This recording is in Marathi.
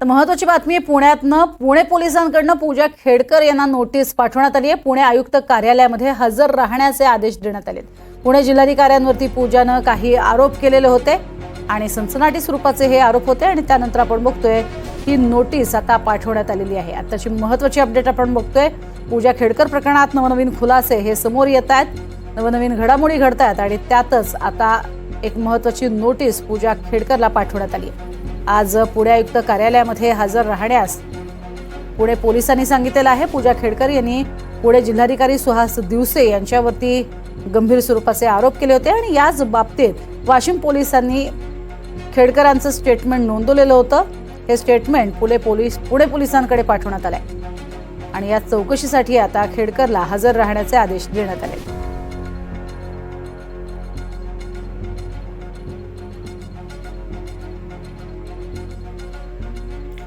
तर महत्वाची बातमी आहे पुण्यातनं पुणे पोलिसांकडनं पूजा खेडकर यांना नोटीस पाठवण्यात आली आहे. पुणे आयुक्त कार्यालयामध्ये हजर राहण्याचे आदेश देण्यात आले पुणे जिल्हाधिकाऱ्यांवरती पूजानं काही आरोप केलेले होते आणि सनसनाटी स्वरूपाचे हे आरोप होते आणि त्यानंतर आपण बघतोय ही नोटीस आता पाठवण्यात आलेली आहे. आताची महत्वाची अपडेट आपण बघतोय पूजा खेडकर प्रकरणात नवनवीन खुलासे हे समोर येत आहेत. नवनवीन घडामोडी घडत आहेत आणि त्यातच आता एक महत्वाची नोटीस पूजा खेडकरला पाठवण्यात आली आहे. आज पुणे आयुक्त कार्यालयामध्ये हजर राहण्यास पुणे पोलिसांनी सांगितलेलं आहे. पूजा खेडकर यांनी पुणे जिल्हाधिकारी सुहास दिवसे यांच्यावरती गंभीर स्वरूपाचे आरोप केले होते आणि याच बाबतीत वाशिम पोलिसांनी खेडकरांचं स्टेटमेंट नोंदवलेलं होतं. हे स्टेटमेंट पुणे पोलीस पुणे पोलिसांकडे पाठवण्यात आलंय. आणि या चौकशीसाठी आता खेडकरला हजर राहण्याचे आदेश देण्यात आले